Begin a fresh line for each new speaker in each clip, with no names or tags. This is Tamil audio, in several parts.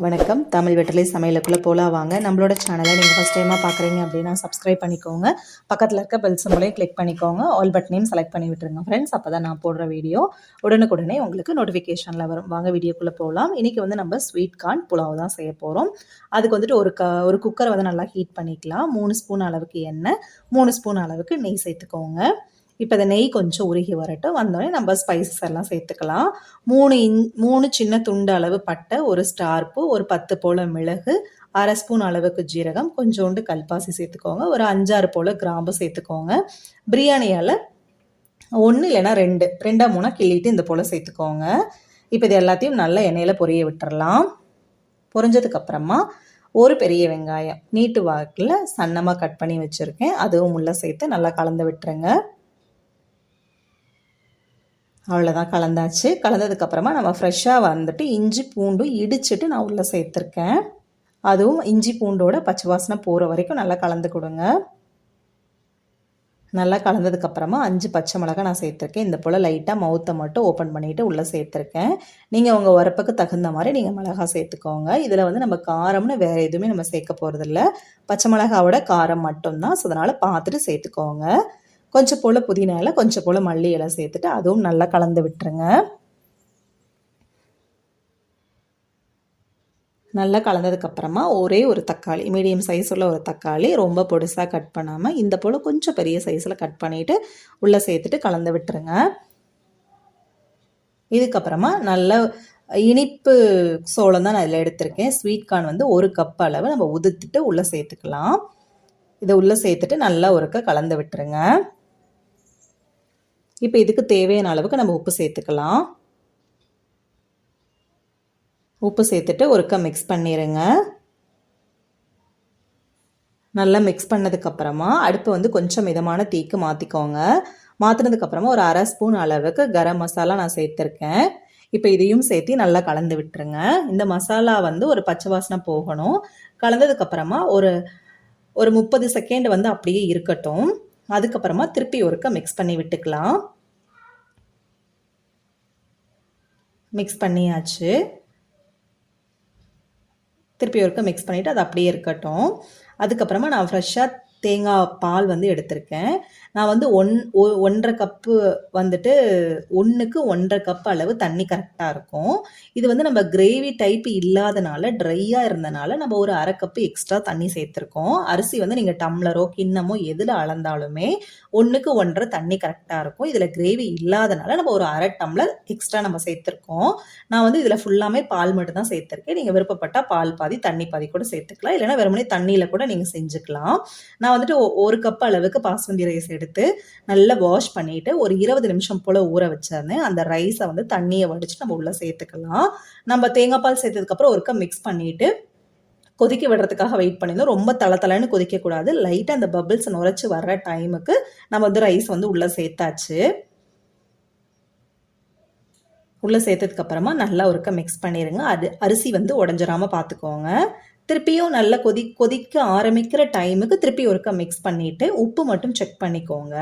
வணக்கம். தமிழ் வெட்டலை சமையலுக்குள்ளே போலா வாங்க. நம்மளோட சேனலை நீங்கள் ஃபஸ்ட் டைமாக பார்க்குறீங்க அப்படின்னா சப்ஸ்கிரைப் பண்ணிக்கோங்க. பக்கத்தில் இருக்க பெல் சிம்பிளையும் கிளிக் பண்ணிக்கோங்க. ஆல் பட்டனையும் செலக்ட் பண்ணி விட்டுருங்க ஃப்ரெண்ட்ஸ் அப்போ தான் நான் போடுற வீடியோ உடனுக்குடனே உங்களுக்கு நோட்டிஃபிகேஷனில் வரும். வாங்க வீடியோக்குள்ளே போகலாம் இன்றைக்கி வந்து நம்ம ஸ்வீட் கார்ன் புலாவ் தான் செய்ய போகிறோம் அதுக்கு வந்துட்டு ஒரு க ஒரு குக்கரை வந்து நல்லா ஹீட் பண்ணிக்கலாம். மூணு ஸ்பூன் அளவுக்கு எண்ணெய் மூணு ஸ்பூன் அளவுக்கு நெய் சேர்த்துக்கோங்க. இப்போ இந்த நெய் கொஞ்சம் உருகி வரட்டும். வந்தோடனே நம்ம ஸ்பைசஸ் எல்லாம் சேர்த்துக்கலாம். மூணு இன் மூணு சின்ன துண்டு அளவு பட்டை ஒரு ஸ்டார்ப்பு ஒரு பத்து போல் மிளகு அரை ஸ்பூன் அளவுக்கு ஜீரகம் கொஞ்சோண்டு கல்பாசி சேர்த்துக்கோங்க. ஒரு அஞ்சாறு போல் கிராம்பு சேர்த்துக்கோங்க. பிரியாணியால் ஒன்று இல்லைன்னா ரெண்டு. ரெண்டா மூணாக கிள்ளிட்டு இந்த போல் சேர்த்துக்கோங்க. இப்போ இது எல்லாத்தையும் நல்ல எண்ணெயில் பொரிய விட்டுறலாம். பொரிஞ்சதுக்கப்புறமா ஒரு பெரிய வெங்காயம். நீட்டு வாக்கில் சன்னமாக கட் பண்ணி வச்சுருக்கேன். அதுவும் உள்ளே சேர்த்து நல்லா கலந்து விட்டுருங்க. அவ்வளோதான் கலந்தாச்சு. கலந்ததுக்கப்புறமா நம்ம ஃப்ரெஷ்ஷாக வந்துட்டு இஞ்சி பூண்டும் இடிச்சிட்டு நான் உள்ளே சேர்த்துருக்கேன். அதுவும் இஞ்சி பூண்டோட பச்சை வாசனை போகிற வரைக்கும் நல்லா கலந்து கொடுங்க. நல்லா கலந்ததுக்கப்புறமா அஞ்சு பச்சை மிளகா நான் சேர்த்துருக்கேன். இந்த போல் லைட்டாக மவுத்தை மட்டும் ஓப்பன் பண்ணிவிட்டு உள்ளே சேர்த்துருக்கேன். நீங்கள் உங்கள் உரப்புக்கு தகுந்த மாதிரி நீங்கள் மிளகா சேர்த்துக்கோங்க. இதில் வந்து நம்ம காரம்னு வேறு எதுவுமே நம்ம சேர்க்க போகிறதில்ல பச்சை மிளகாவோட காரம் மட்டும்தான். ஸோ அதனால் பார்த்துட்டு சேர்த்துக்கோங்க. கொஞ்சம் போல் புதினால கொஞ்சம் போல் மல்லி இலை சேர்த்துட்டு அதுவும் நல்லா கலந்து விட்டுருங்க. நல்லா கலந்ததுக்கப்புறமா ஒரே ஒரு தக்காளி மீடியம் சைஸ் உள்ள ஒரு தக்காளி ரொம்ப பொடிசாக கட் பண்ணாமல் இந்த போல் கொஞ்சம் பெரிய சைஸில் கட் பண்ணிவிட்டு உள்ளே சேர்த்துட்டு கலந்து விட்டுருங்க. இதுக்கப்புறமா நல்ல இனிப்பு சோளம் தான் நான் இதில் எடுத்திருக்கேன். ஸ்வீட் கார்ன் வந்து ஒரு கப் அளவு நம்ம உதுத்துட்டு உள்ளே சேர்த்துக்கலாம். இதை உள்ளே சேர்த்துட்டு நல்லா ஒருக்க கலந்து விட்டுருங்க. இப்போ இதுக்கு தேவையான அளவுக்கு நம்ம உப்பு சேர்த்துக்கலாம். உப்பு சேர்த்துட்டு ஒருக்கா மிக்ஸ் பண்ணிடுங்க நல்லா மிக்ஸ் பண்ணதுக்கப்புறமா அடுப்பு வந்து கொஞ்சம் மிதமான தீக்கு மாற்றிக்கோங்க மாற்றினதுக்கப்புறமா ஒரு அரை ஸ்பூன் அளவுக்கு கரம் மசாலா நான் சேர்த்துருக்கேன். இப்போ இதையும் சேர்த்து நல்லா கலந்து விட்டுருங்க. இந்த மசாலா வந்து ஒரு பச்சை வாசனை போகணும். கலந்ததுக்கப்புறமா ஒரு ஒரு முப்பது செகண்ட் வந்து அப்படியே இருக்கட்டும். அதுக்கப்புறமா திருப்பி ஒருக்க மிக்ஸ் பண்ணி விட்டுக்கலாம். மிக்ஸ் பண்ணியாச்சு. திருப்பி ஒருக்க மிக்ஸ் பண்ணிவிட்டு அது அப்படியே இருக்கட்டும். அதுக்கப்புறமா நான் ஃப்ரெஷ்ஷாக தேங்காய் பால் வந்து எடுத்திருக்கேன். நான் வந்து ஒன் ஒன்றரை கப்பு வந்துட்டு ஒன்றுக்கு ஒன்றரை கப் அளவு தண்ணி கரெக்டாக இருக்கும். இது வந்து நம்ம கிரேவி டைப் இல்லாதனால ட்ரையாக இருந்தனால நம்ம ஒரு அரை கப்பு எக்ஸ்ட்ரா தண்ணி சேர்த்துருக்கோம். அரிசி வந்து நீங்கள் டம்ளரோ கிண்ணமோ எதில் அளந்தாலுமே ஒன்றுக்கு ஒன்றரை தண்ணி கரெக்டாக இருக்கும். இதில் கிரேவி இல்லாதனால நம்ம ஒரு அரை டம்ளர் எக்ஸ்ட்ரா நம்ம சேர்த்துருக்கோம். நான் வந்து இதில் ஃபுல்லாமே பால் மட்டும் தான் சேர்த்துருக்கேன். நீங்கள் விருப்பப்பட்டால் பால் பாதி தண்ணி பாதி கூட சேர்த்துக்கலாம். இல்லைனா வெறுமனே தண்ணியில் கூட நீங்கள் செஞ்சுக்கலாம். நான் வந்துட்டு ஒரு கப் அளவுக்கு பாஸ்மதி ரைஸ் எடுத்து நல்லா வாஷ் பண்ணிவிட்டு ஒரு இருபது நிமிஷம் போல் ஊற வச்சிருந்தேன் அந்த ரைஸை வந்து தண்ணியை வடித்து நம்ம உள்ளே சேர்த்துக்கலாம். நம்ம தேங்காய் பால் சேர்த்ததுக்கப்புறம் ஒரு மிக்ஸ் பண்ணிவிட்டு கொதிக்க விடுறதுக்காக வெயிட் பண்ணியிருந்தோம் ரொம்ப தள தலைன்னு கொதிக்கக்கூடாது லைட்டாக அந்த பபிள்ஸ் நுரைச்சி வர்ற டைமுக்கு நம்ம வந்து ரைஸ் வந்து உள்ளே சேர்த்தாச்சு. உள்ளே சேர்த்ததுக்கப்புறமா நல்லா ஒருக்க மிக்ஸ் பண்ணிடுங்க அது அரிசி வந்து உடஞ்சிராமல் பார்த்துக்கோங்க திருப்பியும் நல்லா கொதி கொதிக்க ஆரம்பிக்கிற டைமுக்கு திருப்பி ஒருக்கா மிக்ஸ் பண்ணிவிட்டு உப்பு மட்டும் செக் பண்ணிக்கோங்க.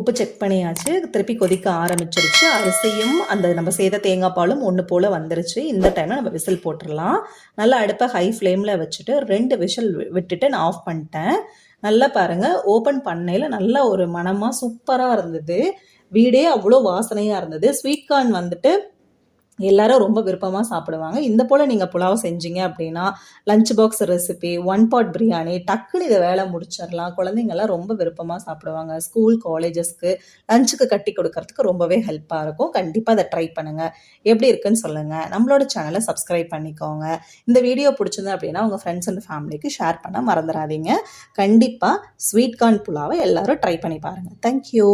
உப்பு செக் பண்ணியாச்சு. திருப்பி கொதிக்க ஆரம்பிச்சிருச்சு. அரிசியும் அந்த நம்ம செய்த தேங்காய் பாலும் ஒன்று போல் வந்துருச்சு. இந்த டைமில் நம்ம விசில் போட்டுடலாம். நல்லா அடுப்பை ஹை ஃப்ளேமில் வச்சுட்டு ரெண்டு விசில் விட்டுட்டு நான் ஆஃப் பண்ணிட்டேன். நல்லா பாருங்கள் ஓப்பன் பண்ணையில் நல்லா ஒரு மனமாக சூப்பராக இருந்தது. வீடே அவ்வளோ வாசனையாக இருந்தது. ஸ்வீட் கார்ன் வந்துட்டு எல்லாரும் ரொம்ப விருப்பமாக சாப்பிடுவாங்க. இந்த போல் நீங்கள் புலாவ் செஞ்சீங்க அப்படின்னா lunch box recipe one pot biryani டக்குனு இதை வேலை முடிச்சிடலாம். குழந்தைங்கள்லாம் ரொம்ப விருப்பமாக சாப்பிடுவாங்க. ஸ்கூல் காலேஜஸ்க்கு லஞ்சுக்கு கட்டி கொடுக்கறதுக்கு ரொம்பவே ஹெல்ப்பாக இருக்கும். கண்டிப்பாக அதை ட்ரை பண்ணுங்கள் எப்படி இருக்குன்னு சொல்லுங்கள் நம்மளோட சேனலை சப்ஸ்கிரைப் பண்ணிக்கோங்க. இந்த வீடியோ பிடிச்சிருந்தது அப்படின்னா உங்கள் ஃப்ரெண்ட்ஸ் அண்ட் ஃபேமிலிக்கு ஷேர் பண்ண மறந்துடாதீங்க. கண்டிப்பாக ஸ்வீட் கார்ன் புலாவை எல்லோரும் ட்ரை பண்ணி பாருங்கள் தேங்க்யூ